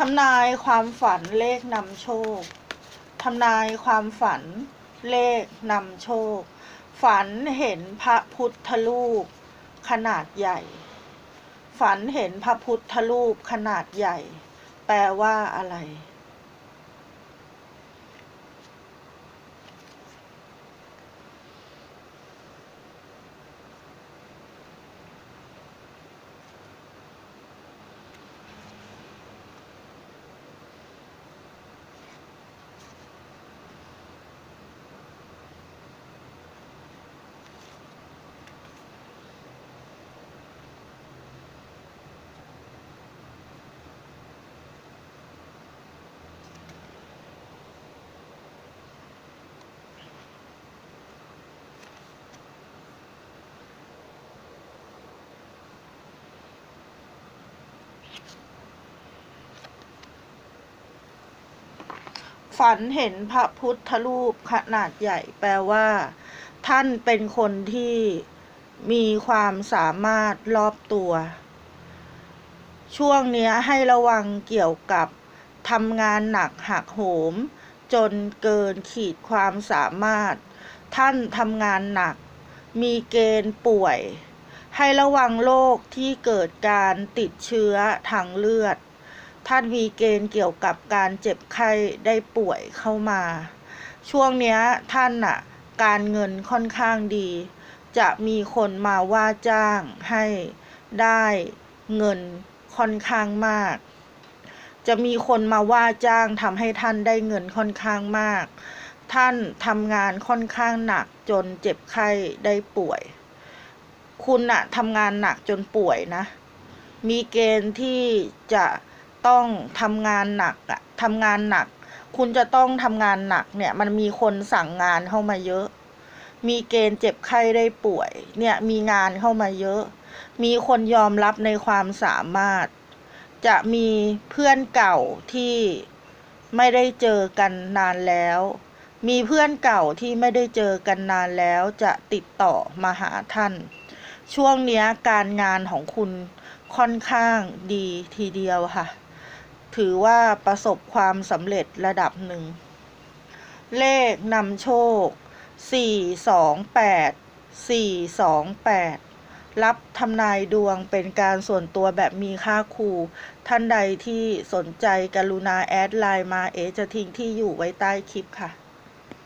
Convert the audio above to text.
ทำนายความฝันเลขนำโชค ทำนายความฝันเลขนำโชค ฝันเห็นพระพุทธรูปขนาดใหญ่ ฝันเห็นพระพุทธรูปขนาดใหญ่ แปลว่าอะไร ฝันเห็นพระพุทธรูปขนาดใหญ่ แปลว่า ท่านเป็นคนที่มีความสามารถรอบตัว ช่วงนี้ให้ระวังเกี่ยวกับทำงานหนักหักโหม จนเกินขีดความสามารถ ท่านทำงานหนัก มีเกณฑ์ป่วย ให้ระวังโรคที่เกิดการติดเชื้อทางเลือด ท่านมีเกณฑ์เกี่ยวกับการเจ็บไข้ได้ป่วยเข้ามา ช่วงเนี้ยท่านน่ะการเงินค่อนข้างดี จะมีคนมาว่าจ้างให้ได้เงินค่อนข้างมาก จะมีคนมาว่าจ้างทำให้ท่านได้เงินค่อนข้างมาก ท่านทำงานค่อนข้างหนักจนเจ็บไข้ได้ป่วย คุณน่ะทำงานหนักจนป่วยนะ มีเกณฑ์ที่จะ ต้องทำงานหนักอะทำงานหนัก คุณจะต้องทำงานหนักเนี่ย มันมีคนสั่งงานเข้ามาเยอะ มีเกณฑ์เจ็บไข้ได้ป่วย เนี่ย มีงานเข้ามาเยอะ มีคนยอมรับในความสามารถ จะมีเพื่อนเก่าที่ไม่ได้เจอกันนานแล้ว มีเพื่อนเก่าที่ไม่ได้เจอกันนานแล้ว จะติดต่อมาหาท่าน ช่วงเนี้ยการงานของคุณค่อนข้างดีทีเดียวค่ะ ถือว่าประสบความสำเร็จระดับหนึ่ง เลขนำโชค 4 2 8 4 2 8 รับทำนายดวงเป็นการส่วนตัวแบบมีค่าครู ท่านใดที่สนใจกรุณาแอดไลน์มาเอจะทิ้งที่อยู่ไว้ใต้คลิปค่ะ